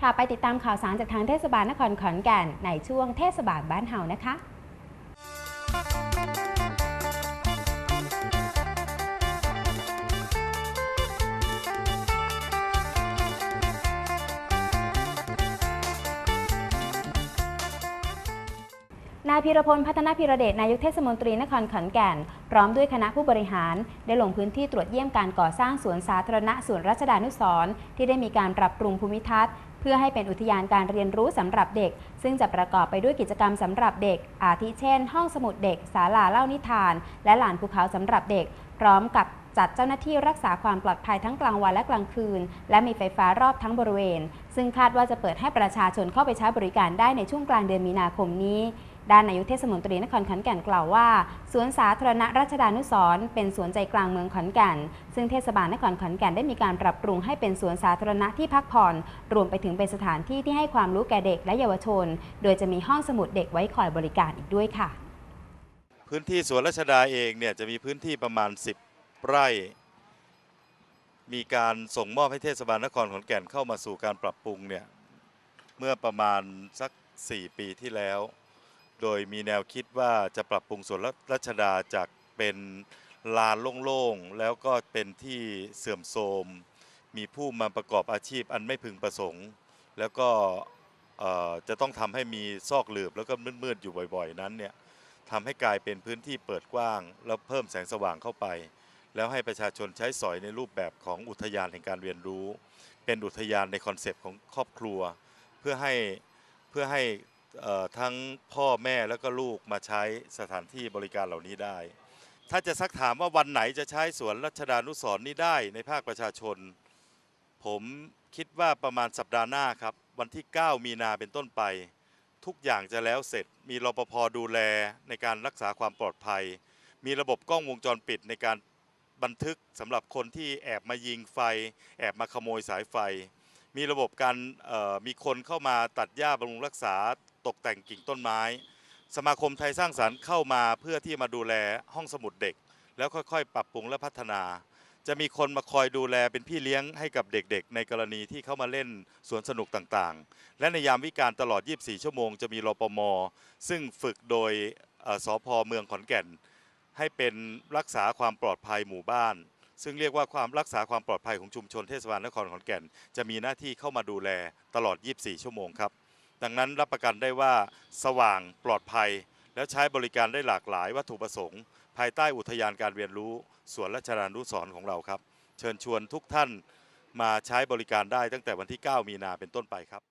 ค่ะไปติดตามข่าวสารจากทางเทศบาลนครขอนแก่นในช่วงเทศบาลบ้านเฮานะคะนายพีรพลพัฒนาพิรเดชนายกเทศมนตรีนครขอนแก่น พร้อมด้วยคณะผู้บริหาร ได้ลงพื้นที่ตรวจเยี่ยมการก่อสร้างสวนสาธารณะสวนรัชดานุสรที่ได้มีการปรับปรุงภูมิทัศน์ เพื่อให้เป็นอุทยานการเรียนรู้สำหรับเด็ก ซึ่งจะประกอบไปด้วยกิจกรรมสำหรับเด็ก อาทิเช่น ห้องสมุดเด็กศาลาเล่านิทาน และหลานภูเขาสำหรับเด็ก พร้อมกับจัดเจ้าหน้าที่รักษาความปลอดภัยทั้งกลางวันและกลางคืน และมีไฟฟ้ารอบทั้งบริเวณ ซึ่งคาดว่าจะเปิดให้ประชาชนเข้าไปใช้บริการได้ในช่วงกลางเดือนมีนาคมนี้ ด้านนายกเทศมนตรีนครขอนแก่นกล่าวว่า สวนสาธารณะรัชดานุสร์เป็นสวนใจกลางเมืองขอนแก่น ซึ่งเทศบาลนครขอนแก่นได้มีการปรับปรุงให้เป็นสวนสาธารณะที่พักผ่อน รวมไปถึงเป็นสถานที่ที่ให้ความรู้แก่เด็กและเยาวชน โดยจะมีห้องสมุดเด็กไว้คอยบริการอีกด้วยค่ะ พื้นที่สวนรัชดาเองเนี่ยจะมีพื้นที่ประมาณ 10 ไร่ มีการส่งมอบให้เทศบาลนครขอนแก่นเข้ามาสู่การปรับปรุงเนี่ยเมื่อประมาณสัก 4 ปีที่แล้ว โดยมีแนวคิดว่าจะปรับปรุงสวนรัชดาจากเป็นลานโล่งๆ แล้วก็เป็นที่เสื่อมโทรม มีผู้มาประกอบอาชีพอันไม่พึงประสงค์ แล้วก็จะต้องทำให้มีซอกหลืบแล้วก็มืดๆ อยู่บ่อยๆ นั้นเนี่ยทำให้กลายเป็นพื้นที่เปิดกว้าง แล้วเพิ่มแสงสว่างเข้าไป แล้วให้ประชาชนใช้สอยในรูปแบบของอุทยานแห่งการเรียนรู้ เป็นอุทยานในคอนเซปต์ของครอบครัว เพื่อให้เพื่อให้ ทั้งพ่อแม่แล้วก็ลูกมาใช้สถานที่บริการเหล่านี้ได้ ถ้าจะซักถามว่าวันไหนจะใช้สวนรัชดานุสรนี้ได้ในภาคประชาชน ผมคิดว่าประมาณสัปดาห์หน้าครับ วันที่ 9 มีนาเป็นต้นไป ทุกอย่างจะแล้วเสร็จ มีรปภดูแลในการรักษาความปลอดภัย มีระบบกล้องวงจรปิดในการบันทึกสำหรับคนที่แอบมายิงไฟ แอบมาขโมยสายไฟ มีระบบการมีคนเข้ามาตัดหญ้าบำรุงรักษาตกแต่งกิ่งต้นไม้ สมาคมไทยสร้างสรรค์เข้ามาเพื่อที่มาดูแลห้องสมุดเด็ก แล้วค่อยๆ ปรับปรุงและพัฒนา จะมีคนมาคอยดูแลเป็นพี่เลี้ยงให้กับเด็กๆ ในกรณีที่เข้ามาเล่นสวนสนุกต่างๆ และในยามวิการตลอด 24 ชั่วโมงจะมีรปม ซึ่งฝึกโดยเอ่อสพเมืองขอนแก่น ให้เป็นรักษาความปลอดภัยหมู่บ้าน ซึ่งเรียกว่าความรักษาความปลอดภัยของชุมชนเทศบาลนครขอนแก่น จะมีหน้าที่เข้ามาดูแลตลอด 24 ชั่วโมงครับ ดังนั้นรับประกันได้ว่าสว่างปลอดภัย แล้วใช้บริการได้หลากหลายวัตถุประสงค์ ภายใต้อุทยานการเรียนรู้สวนรัชดานุสรของเราครับ เชิญชวนทุกท่านมาใช้บริการได้ตั้งแต่วันที่ 9 มีนาเป็นต้นไปครับ